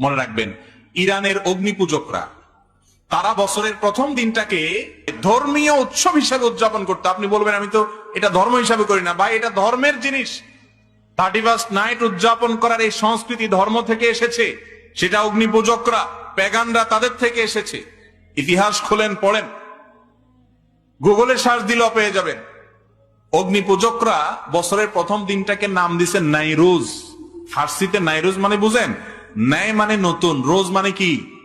মনে রাখবেন, ইরানের অগ্নিপূজকরা, তারা বছরের প্রথম দিনটাকে ধর্মীয় উৎসব হিসাবে উদযাপন করতো। আপনি বলবেন, আমি তো এটা ধর্ম হিসাবে করি না, ভাই, এটা ধর্মের জিনিস। থার্টি ফার্স্ট নাইট উদযাপন করার এই সংস্কৃতি ধর্ম থেকে এসেছে, সেটা অগ্নিপূজকরা প্যাগানরা তাদের থেকে এসেছে। ইতিহাস খোলেন, পড়েন। গুগলে সার্চ দিলেও পেয়ে যাবেন। অগ্নিপূজকরা বছরের প্রথম দিনটাকে নাম দিছে নাইরোজ। ফার্সিতে নাইরোজ মানে বুঝেন? ন্যায় মানে নতুন, রোজ মানে কি?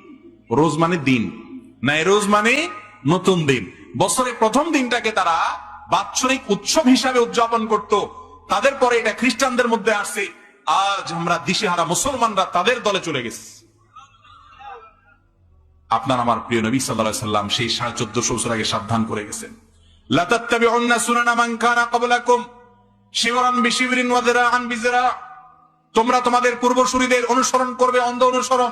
রোজ মানে দিন। নাইরোজ মানে নতুন দিন। বছরের প্রথম দিনটাকে তারা বাৎসরিক উৎসব হিসাবে উদযাপন করত। তাদের পরে এটা খ্রিস্টানদের মধ্যে আসছে। আজ আমরা দিশেহারা মুসলমানরা তাদের দলে চলে গেছে। আপনার আমার প্রিয় নবী সাল্লাহ সাল্লাম সেই সাড়ে চোদ্দশো বছর আগে সাবধান করে গেছেন। লাতাত্তাবিউন্না সুনানা মান কানা ক্বাবলাকুম। শিবরান বিশিবরিন ওয়া যিরাআন বিযিরা তোমরা তোমাদের পূর্বসূরীদের অনুসরণ করবে, অন্ধ অনুসরণ।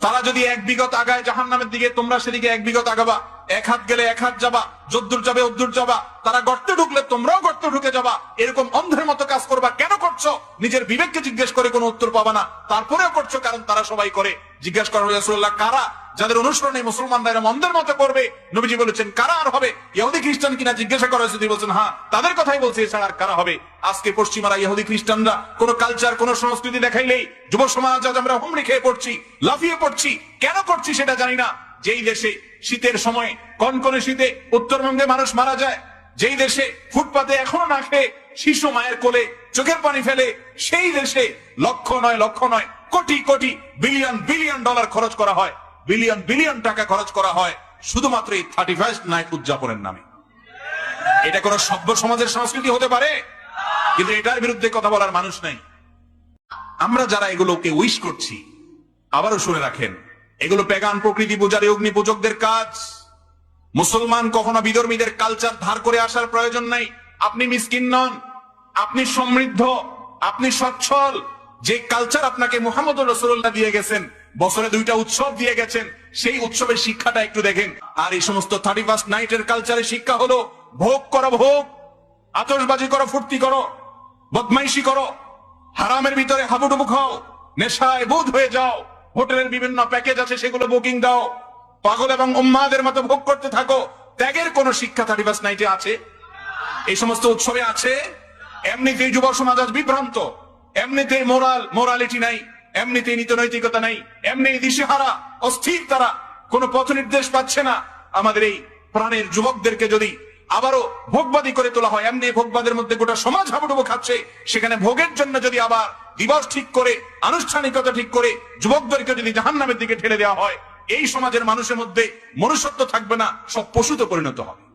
তারা যদি এক বিগত আগায় জাহান নামের দিকে, তোমরা সেদিকে এক বিগত আগাবা। এক হাত গেলে এক হাত যাবা, যদ্দূর যাবে অদ্দূর যাবা, তারা গর্তে ঢুকলে তোমরাও গর্তে ঢুকে যাবা। এরকম অন্ধের মতো কাজ করবা, কেন করছ? নিজের বিবেককে জিজ্ঞেস করে কোনো উত্তর পাবা না। তারপরেও করছ, কারণ তারা সবাই করে। জিজ্ঞাসা করা রাসূলুল্লাহ, কারা? যাদের অনুসরণে মুসলমানরা অন্ধের মতো করবে? নবীজি বলেছেন, কারা আর হবে? ইহুদি, খ্রিস্টান কিনা? জিজ্ঞাসা করা হয়েছে বলছেন হ্যাঁ তাদের কথাই বলছে, এছাড়া আর কারা হবে? আজকে পশ্চিমারা ইহুদি, খ্রিস্টানরা, কোন কালচার কোন সংস্কৃতি দেখাইলেই যুব সমাজ, আজ আমরা হুমড়ি খেয়ে পড়ছি, লাফিয়ে পড়ছি। কেন করছি সেটা জানি না। যেই দেশে শীতের সময় কনকনে শীতে উত্তরবঙ্গে মানুষ মারা যায়, যেই দেশে ফুটপাতে এখনও না খেয়ে শিশু মায়ের কোলে চোখের পানি ফেলে, সেই দেশে লক্ষ নয় লক্ষ নয়, crore crore, billion billion dollar খরচ করা হয়। বিলিয়ন বিলিয়ন টাকা খরচ করা হয় শুধুমাত্র এই থার্টি ফার্স্ট নাইট উদযাপনের নামে। এটা কোন সভ্য সমাজের সংস্কৃতি হতে পারে? কিন্তু এটার বিরুদ্ধে কথা বলার মানুষ নাই। আমরা যারা এগুলোকে উইশ করছি, আবারও শুনে রাখেন এগুলো পেগান প্রকৃতি পূজারী অগ্নি পূজকদের কাজ। মুসলমান কখনো বিধর্মীদের কালচার ধার করে আসার প্রয়োজন নাই। আপনি মিসকিন নন, আপনি সমৃদ্ধ, আপনি সচ্ছল। যে কালচার আপনাকে মোহাম্মদ রসুল্লাহ দিয়ে গেছেন, বছরে দুইটা উৎসব দিয়ে গেছেন, সেই উৎসবের শিক্ষাটা একটু দেখেন। আর এই সমস্ত থার্টি ফার্স্ট নাইটের কালচারের শিক্ষা হলো, ভোগ করো ভোগ, আতশবাজি করো, ফুর্তি করো, বদমাইশি করো, হারামের ভিতরে হাবুডুবু খাও, নেশায় বোধ হয়ে যাও। হোটেলের বিভিন্ন প্যাকেজ আছে, সেগুলো বুকিং দাও। পাগল এবং উম্মাদের মতো ভোগ করতে থাকো। ত্যাগের কোন শিক্ষা থার্টি ফার্স্ট নাইটে আছে। এই সমস্ত উৎসবে আছে। এমনিতেই যুব সমাজ আজ বিভ্রান্ত। এমনিতেই মোরাল, মোরালিটি নাই। এমনিতেই নীতি নৈতিকতা নাই। এমনি দিশেহারা, অস্থির তারা। কোন পথ নির্দেশ পাচ্ছে না। আমাদের এই প্রাণের যুবকদেরকে যদি আবারও ভোগবাদী করে তোলা হয় এমনি ভোগবাদের মধ্যে গোটা সমাজ হাবুডুবু খাচ্ছে, সেখানে ভোগের জন্য যদি আবার দিবস ঠিক করে, আনুষ্ঠানিকতা ঠিক করে, যুবকদেরকে যদি জাহান নামের দিকে ঠেলে দেওয়া হয়, এই সমাজের মানুষের মধ্যে মনুষ্যত্ব থাকবে না, সব পশুতে পরিণত হবে।